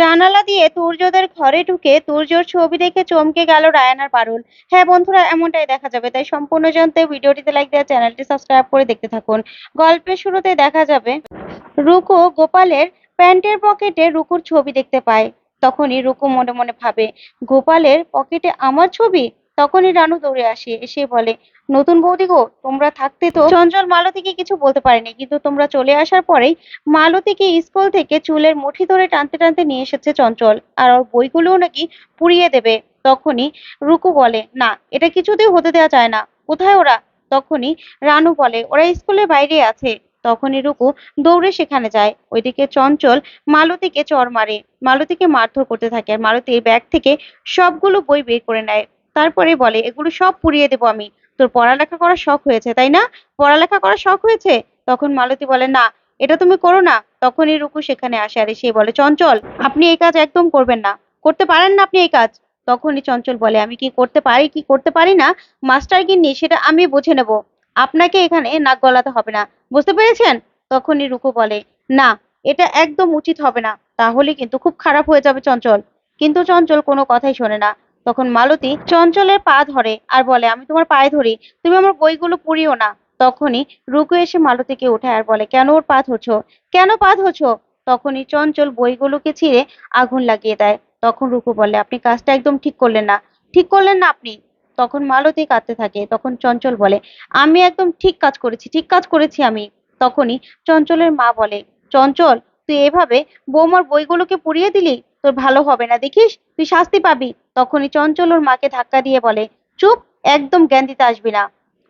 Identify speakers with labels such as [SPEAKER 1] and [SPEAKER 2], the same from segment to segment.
[SPEAKER 1] জানালা দিয়ে তুর্যদের ঘরে ঢুকে তুর্যর ছবি দেখে চমকে গেল রায়নার পারুল। হ্যাঁ বন্ধুরা, এমনটাই দেখা যাবে। তাই সম্পূর্ণ জানতে ভিডিওটিতে লাইক দেওয়া চ্যানেলটি সাবস্ক্রাইব করে দেখতে থাকুন। গল্পের শুরুতে দেখা যাবে, রুকু গোপালের প্যান্টের পকেটে রুকুর ছবি দেখতে পায়। তখনই রুকু মনে মনে ভাবে, গোপালের পকেটে আমার ছবি? তখনই রানু দৌড়ে আসে, এসে বলে, নতুন বৌদি গো, তোমরা থাকতে তো চঞ্চল মালতীকে কিছু বলতে পারেনি, কিন্তু তোমরা চলে আসার পরেই মালতীকে স্কুল থেকে চুলের মুঠি ধরে টানতে টানতে নিয়ে এসেছে চঞ্চল, আর ওর বইগুলোও নাকি পুড়িয়ে দেবে। তখনই রুকু বলে, না, এটা কিছুতেই হতে দেওয়া যায় না, কোথায় ওরা? তখনই রানু বলে, ওরা স্কুলের বাইরে আছে। তখনই রুকু দৌড়ে সেখানে যায়, ওইদিকে চঞ্চল মালতীকে চড় মারে, মালতীকে মারধর করতে থাকে, আর মালতীর ব্যাগ থেকে সবগুলো বই বের করে নেয়। তারপরে বলে, এগুলো সব পুড়িয়ে দেবো আমি। তোর পড়ালেখা করার শখ হয়েছে, তাই না? পড়ালেখা করার শখ হয়েছে? তখন মালতী বলে, না, এটা তুমি করো না। তখনই রুকু সেখানে আসে আর সে বলে, চঞ্চল, আপনি এই কাজ একদম করবেন না। করতে পারেন না আপনি এই কাজ? তখনই চঞ্চল বলে, আমি কি করতে পারি, কি করতে পারি না? মাস্টার গিন্নি, সেটা আমি বুঝে নেব। আপনাকে এখানে নাক গলাতে হবে না। বুঝতে পেরেছেন? তখনই রুকু বলে, না, এটা একদম উচিত হবে না। তাহলে কিন্তু খুব খারাপ হয়ে যাবে চঞ্চল। কিন্তু চঞ্চল কোনো কথাই শোনে না। তখন মালতী চঞ্চলের পা ধরে আর বলে, আমি তোমার পায়ে ধরি, তুমি আমার বইগুলো পুড়িও না। তখনই রুকু এসে মালতীকে উঠায় আর বলে, কেন ওর পা ধরছো? কেন পা ধরছো? তখনই চঞ্চল বইগুলোকে ছিঁড়ে আগুন লাগিয়ে দেয়। তখন রুকু বলে, আপনি কাজটা একদম ঠিক করলেন না। ঠিক করলেন না আপনি? তখন মালতী কাঁদতে থাকে। তখন চঞ্চল বলে, আমি একদম ঠিক কাজ করেছি, ঠিক কাজ করেছি আমি। তখনই চঞ্চলের মা বলে, চঞ্চল তুই এভাবে বৌমার বইগুলোকে পুড়িয়ে দিলি? তোর ভালো হবে না, দেখিস? তুই শাস্তি পাবি। তখনই চঞ্চল ওর মাকে ধাক্কা দিয়ে বলে, চুপ, একদম জ্ঞান দিতে আসবি না।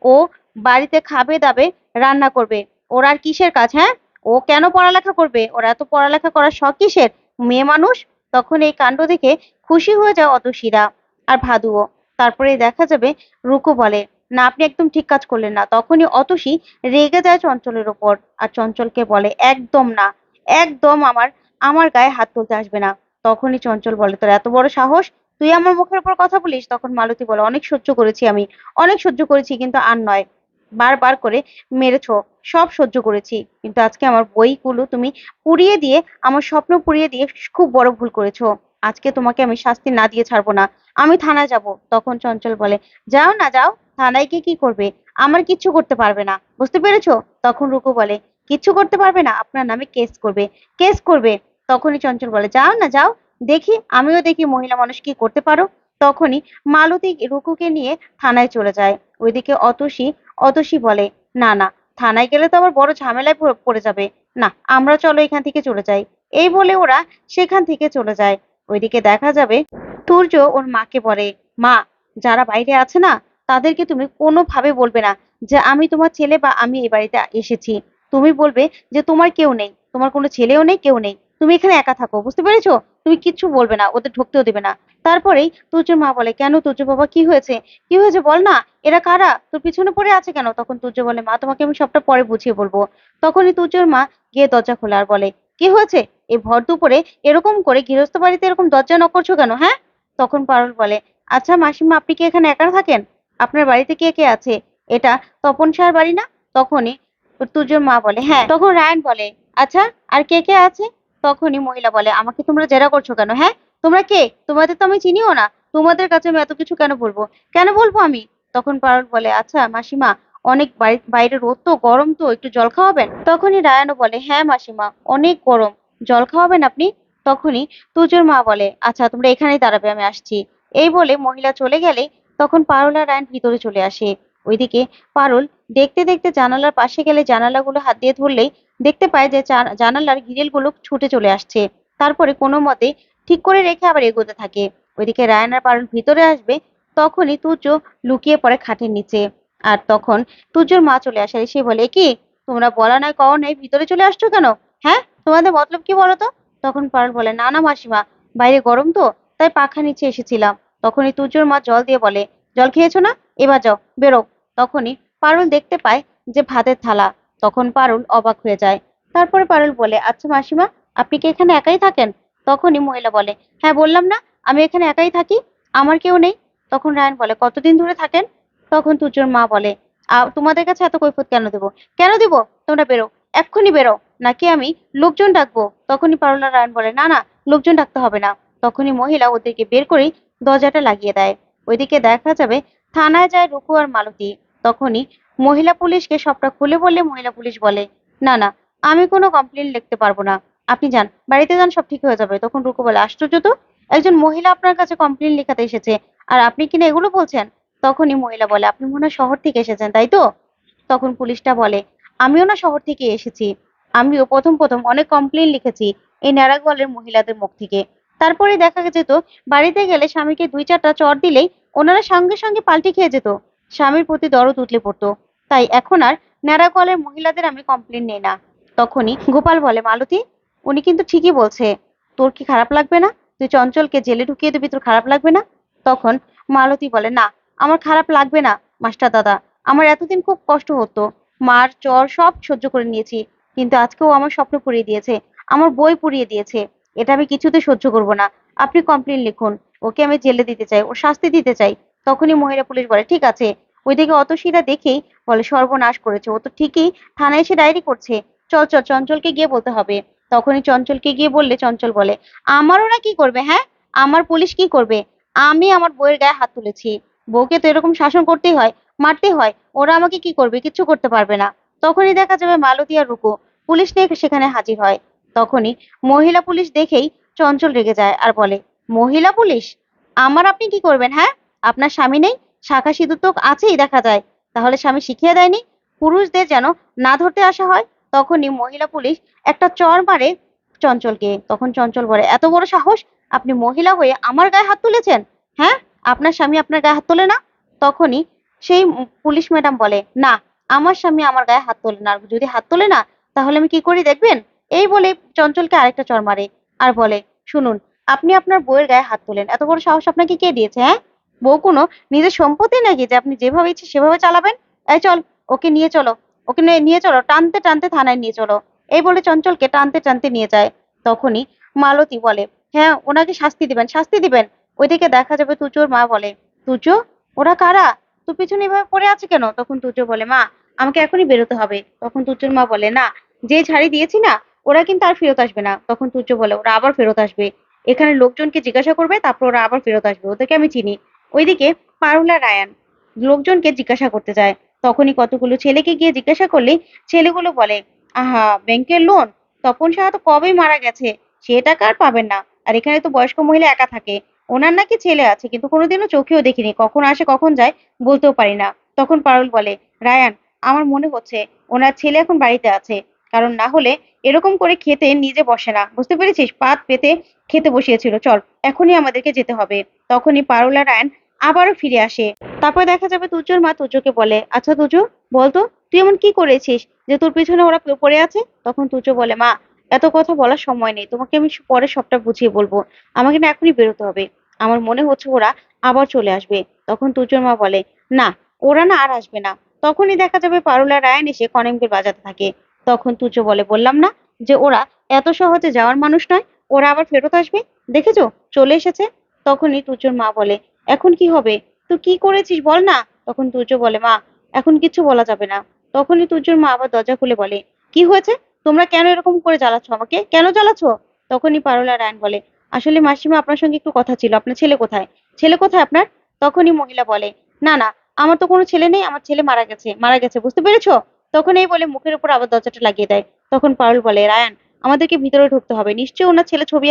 [SPEAKER 1] ও বাড়িতে খাবে দাবে রান্না করবে। ওর আর কিসের কাজ হ্যাঁ? ও কেন পড়ালেখা করবে? ওর এত পড়ালেখা করার শখ কিসের? মেয়ে মানুষ? তখন এই কাণ্ড দেখে খুশি হয়ে যায় অতসীরা আর ভাদুও। তারপরে দেখা যাবে রুকু বলে, না, আপনি একদম ঠিক কাজ করলেন না। তখনই অতসী রেগে যায় চঞ্চলের ওপর। আর চঞ্চলকে বলে, একদম না। একদম আমার আমার গায়ে হাত তুলতে আসবে না। তখনই চঞ্চল বলে, তোর এত বড় সাহস? তুই আমার মুখের উপর কথা বলিস? তখন মালতী বলে, অনেক সহ্য করেছি আমি, অনেক সহ্য করেছি, কিন্তু আর নয়। বারবার করে মেরেছো, সব সহ্য করেছি। কিন্তু আজকে আমার বইগুলো তুমি পুড়িয়ে দিয়ে, আমার স্বপ্ন পুড়িয়ে দিয়ে খুব বড় ভুল করেছ। আজকে তোমাকে আমি শাস্তি না দিয়ে ছাড়বো না, আমি থানায় যাব। তখন চঞ্চল বলে, যাও না, যাও, থানায় গিয়ে কি করবে? আমার কিচ্ছু করতে পারবে না, বুঝতে পেরেছ? তখন রুকু বলে কিচ্ছু করতে পারবে না, আপনার নামে কেস করবে। কেস করবে, তখনই চঞ্চল বলে, যাও না, যাও, দেখি, আমিও দেখি মহিলা মানুষ কি করতে পারো। তখনই মালতী রুকুকে নিয়ে থানায় চলে যায়। ওইদিকে অতসী অতসী বলে, না না, থানায় গেলে তো আবার বড় ঝামেলায় পড়ে- যাবে। না, আমরা চলো এখান থেকে চলে যাই। এই বলে ওরা সেখান থেকে চলে যায়। ওইদিকে দেখা যাবে তুর্য ওর মাকে বলে, মা, যারা বাইরে আছে না, তাদেরকে তুমি কোনোভাবে বলবে না যে, আমি তোমার ছেলে বা আমি এই বাড়িতে এসেছি। তুমি বলবে যে তোমার কেউ নেই, তোমার কোনো ছেলেও নেই, কেউ নেই। তুমি এখানে একা থাকো, বুঝতে পেরেছ? তুমি কিচ্ছু বলবে না, ওদের ঢুকতেও দেবে না। তারপরেই তুর্যর মা বলে, কেন তুর্য বাবা, কি হয়েছে? কি হয়েছে বল না, এরা কারা? তোর পিছনে পড়ে আছে কেন? তখন তুর্য বলে, মা, তোমাকে আমি সবটা পরে বুঝিয়ে বলব। তখনই তুর্যর মা গিয়ে দরজা খোলে আর বলে, কি হয়েছে? এই ভর দুপুরে এরকম করে গৃহস্থ বাড়িতে এরকম দরজা নক করছ কেন হ্যাঁ? তখন পারুল বলে আচ্ছা মাসিমা, আপনি কি এখানে একা থাকেন? আপনার বাড়িতে কে কে আছে? এটা তপন সার বাড়ি না? তখনই তুর্যর মা বলে হ্যাঁ। তখন রায়ন বলে আচ্ছা আর কে কে আছে? তখনই মহিলা বলে, আমাকে তোমরা জেরা করছ কেন? হ্যাঁ তোমরা কে? তোমাদের তো আমি চিনিও না। তোমাদের কাছে আমি এত কিছু কেন বলব? কেন বলব আমি? তখন পারুল বলে আচ্ছা মাসিমা, অনেক বাইরে রোদ তো, গরম তো, একটু জল খাওয়াবেন? তখনই রায়ানও বলে হ্যাঁ মাসিমা, অনেক গরম। জল খাওয়াবেন আপনি? তখনই তুজোর মা বলে আচ্ছা তোমরা এখানেই দাঁড়াবে, আমি আসছি। এই বলে মহিলা চলে গেলে তখন পারুল আর রায়ন ভিতরে চলে আসে। ওইদিকে পারুল দেখতে দেখতে জানালার পাশে গেলে জানালাগুলো হাত দিয়ে ধরলেই দেখতে পায় যে জানালার গ্রিলগুলো ছুটে চলে আসছে। তারপরে কোনো মতে ঠিক করে রেখে আবার এগোতে থাকে। ওইদিকে রায়ান আর পারুল ভিতরে আসবে, তখনই তুর্য লুকিয়ে পড়ে খাটের নিচে। আর তখন তুর্যর মা চলে আসে, সে বলে কি তোমরা বলা নাই কও নাই, ভিতরে চলে আসছো কেন? হ্যাঁ? তোমাদের মতলব কি বলো তো? তখন পারুল বলে, না না মাসিমা, বাইরে গরম তো, তাই পাখা নিচে এসেছিলাম। তখনই তুর্যর মা জল দিয়ে বলে জল খেয়েছো না? এবার যাও, বেরো। তখনই পারুল দেখতে পায় যে ভাতের থালা। তখন পারুল অবাক হয়ে যায়। তারপরে পারুল বলে আচ্ছা মাসিমা, আপনি কি এখানে একাই থাকেন? তখনই মহিলা বলে হ্যাঁ বললাম না, আমি এখানে একাই থাকি, আমার কেউ নেই। তখন রায়ন বলে, কতদিন ধরে থাকেন? তখন তুজোর মা বলে তোমাদের কাছে এত কৈফত কেন দেবো? কেন দেবো? তোমরা বেরো, এক্ষুনি বেরো, নাকি আমি লোকজন ডাকবো? তখনই পারুল রায়ন বলে, না না, লোকজন ডাকতে হবে না। তখনই মহিলা ওদেরকে বের করেই দরজাটা লাগিয়ে দেয়। ওইদিকে দেখা যাবে থানায় যায় রুকু আর মালতী। তখনই মহিলা পুলিশকে সবটা খুলে বললে মহিলা পুলিশ বলে, না না, আমি কোনো কমপ্লেন লিখতে পারব না। আপনি যান, বাড়িতে যান, সব ঠিক হয়ে যাবে। তখন রুকু বলে, আশ্চর্য তো, একজন মহিলা আপনার কাছে কমপ্লেন লেখাতে এসেছে, আর আপনি কিনা এগুলো বলছেন? তখনই মহিলা বলে, আপনি মনে হয় শহর থেকে এসেছেন, তাই তো? তখন পুলিশটা বলে, আমিও না শহর থেকে এসেছি। আমিও প্রথম প্রথম অনেক কমপ্লেন লিখেছি এই ন্যাড়াগোয়ালের মহিলাদের মুখ থেকে। তারপরে দেখা যেত, বাড়িতে গেলে স্বামীকে দুই চারটা চর দিলেই ওনারা সঙ্গে সঙ্গে পাল্টি খেয়ে যেত। স্বামীর প্রতি দরদ উতলে পড়তো। তাই এখন আর ন্যাড়াগোয়ালের মহিলাদের আমি কমপ্লেন নেই না। তখনই গোপাল বলে, মালতী, উনি কিন্তু ঠিকই বলছে। তোর কি খারাপ লাগবে না? তুই চঞ্চলকে জেলে ঢুকিয়ে দিবি, তোর খারাপ লাগবে না? তখন মালতী বলে, না, আমার খারাপ লাগবে না, মাস্টার দাদা। আমার এতদিন খুব কষ্ট হতো। মার চর সব সহ্য করে নিয়েছি। কিন্তু আজকেও আমার স্বপ্ন পুড়িয়ে দিয়েছে। আমার বই পুড়িয়ে দিয়েছে। এটা আমি কিছুতে সহ্য করব না। আপনি কমপ্লেন লিখুন। ওকে আমি জেলে দিতে চাই ওর শাস্তি দিতে চাই। তখনই মহিলা পুলিশ বলে, ঠিক আছে। ওইদিকে অতসীরা দেখেই বলে, সর্বনাশ করেছে। ও তো ঠিকই থানায় এসে ডায়েরি করছে। চল চল, চঞ্চলকে গিয়ে বলতে হবে। তখনই চঞ্চলকে গিয়ে বললে, চঞ্চল বলে আমার ওরা কি করবে হ্যাঁ? আমার পুলিশ কি করবে? আমি আমার বউয়ের গায়ে হাত তুলেছি। বউকে তো এরকম শাসন করতেই হয় মারতে হয়। ওরা আমাকে কি করবে? কিচ্ছু করতে পারবে না। তখনই দেখা যাবে মালতী আর রুকু। পুলিশ নিয়ে সেখানে হাজির হয়। তখনই মহিলা পুলিশ দেখেই চঞ্চল রেগে যায় আর বলে, মহিলা পুলিশ? আমার আপনি কি করবেন হ্যাঁ? আপনার স্বামী নেই? শাখা সিঁদুর তো আছেই দেখা যায়। তাহলে স্বামী শিখিয়ে দেয়নি? পুরুষদের যেন না ধরতে আসা হয়? তখনই মহিলা পুলিশ একটা চর মারে চঞ্চলকে। তখন চঞ্চল বলে, এত বড় সাহস? আপনি মহিলা হয়ে আমার গায়ে হাত তুলেছেন? হ্যাঁ? আপনার স্বামী আপনার গায়ে হাত তোলে না? তখনই সেই পুলিশ ম্যাডাম বলে, না, আমার স্বামী আমার গায়ে হাত তোলে না। যদি হাত তোলে না, তাহলে আমি কি করি, দেখবেন? এই বলে চঞ্চলকে আরেকটা চর মারে আর বলে, শুনুন, আপনি আপনার বউয়ের গায়ে হাত তোলেন। এত বড় সাহস আপনাকে কে দিয়েছে হ্যাঁ? বউ কোনো নিজের সম্পত্তি নাকি যে আপনি যেভাবে ইচ্ছে সেভাবে চালাবেন? এই চল, ওকে নিয়ে চলো, ওকে নিয়ে- চলো, টানতে টানতে থানায় নিয়ে চলো। এই বলে চঞ্চলকে টানতে টানতে নিয়ে যায়। তখনই মালতী বলে হ্যাঁ ওনাকে শাস্তি দিবেন শাস্তি দিবেন। ওইদিকে দেখা যাবে তুচোর মা বলে তুচো ওরা কারা? তোর পিছনে এভাবে পড়ে আছে কেন? তখন তুচো বলে, মা, আমাকে এখনই বেরোতে হবে। তখন তুচোর মা বলে, না, যে ঝাড়ি দিয়েছি না ওরা কিন্তু আর ফেরত আসবে না। তখন তুচো বলে, ওরা আবার ফেরত আসবে। এখানে লোকজনকে জিজ্ঞাসা করবে, তারপর ওরা আবার ফেরত আসবে। ওদেরকে আমি চিনি। ওইদিকে পারুলা, রায়ান লোকজনকে জিজ্ঞাসা করতে যায়। তখনই কতগুলো ছেলেকে গিয়ে জিজ্ঞাসা করলে ছেলেগুলো বলে, আহা, ব্যাংকের লোন? তপন সাহা তো কবেই মারা গেছে? সে টাকা আর পাবেন না। আর এখানে তো বয়স্ক মহিলা একা থাকে। ওনার নাকি ছেলে আছে, কিন্তু কোনোদিনও চোখেও দেখিনি। কখন আসে, কখন যায়, বলতেও পারি না। তখন পারুল বলে, রায়ান, আমার মনে হচ্ছে ওনার ছেলে এখন বাড়িতে আছে। কারণ না হলে এরকম করে খেতে নিজে বসে না। বুঝতে পেরেছিস? পাত পেতে খেতে বসিয়েছিল। চল, এখনই আমাদেরকে যেতে হবে। তখনই পারুল রায়ান আবারও ফিরে আসে। তারপর দেখা যাবে তুজোর মা তুজোকে বলে আচ্ছা তুজো বলতো, তুই এমন কি করেছিস যে তোর পিছনে ওরা পড়ে আছে? তখন তুজো বলে, মা, এত কথা বলার সময় নেই। তোমাকে আমি পরে সবটা বুঝিয়ে বলব। আমাকে না এখনই বেরোতে হবে। আমার মনে হচ্ছে ওরা আবার চলে আসবে। তখন তুজোর মা বলে, না, ওরা না আর আসবে না। তখনই দেখা যাবে পারুলা রায়ান এসে কনেমকে বাজাতে থাকে। তখন তুজো বলে বললাম না যে ওরা এত সহজে যাওয়ার মানুষ নয়। ওরা আবার ফেরত আসবে? দেখেছ? চলে এসেছে। তখনই তুজোর মা বলে, এখন কি হবে? তুই কি করেছিস বল না? তখন তুজো বলে, মা, এখন কিছু বলা যাবে না। তখনই তুজোর মা আবার দরজা খুলে বলে, কি হয়েছে? তোমরা কেন এরকম করে জ্বালাচ্ছ আমাকে? কেন জ্বালাচ্ছ? তখনই পারুলা রায়ন বলে, আসলে মাসিমা আপনার সঙ্গে একটু কথা ছিল। আপনার ছেলে কোথায়? ছেলে কোথায় আপনার? তখনই মহিলা বলে, না না, আমার তো কোনো ছেলে নেই। আমার ছেলে মারা গেছে। মারা গেছে। বুঝতে পেরেছ? তখন এই বলে মুখের উপর আবার দরজাটা লাগিয়ে দেয়। তখন পারুল বলে, রায়ান, আমাদেরকে ভিতরে ঢুকতে হবে। নিশ্চয়ই ওনার ছেলে ছবি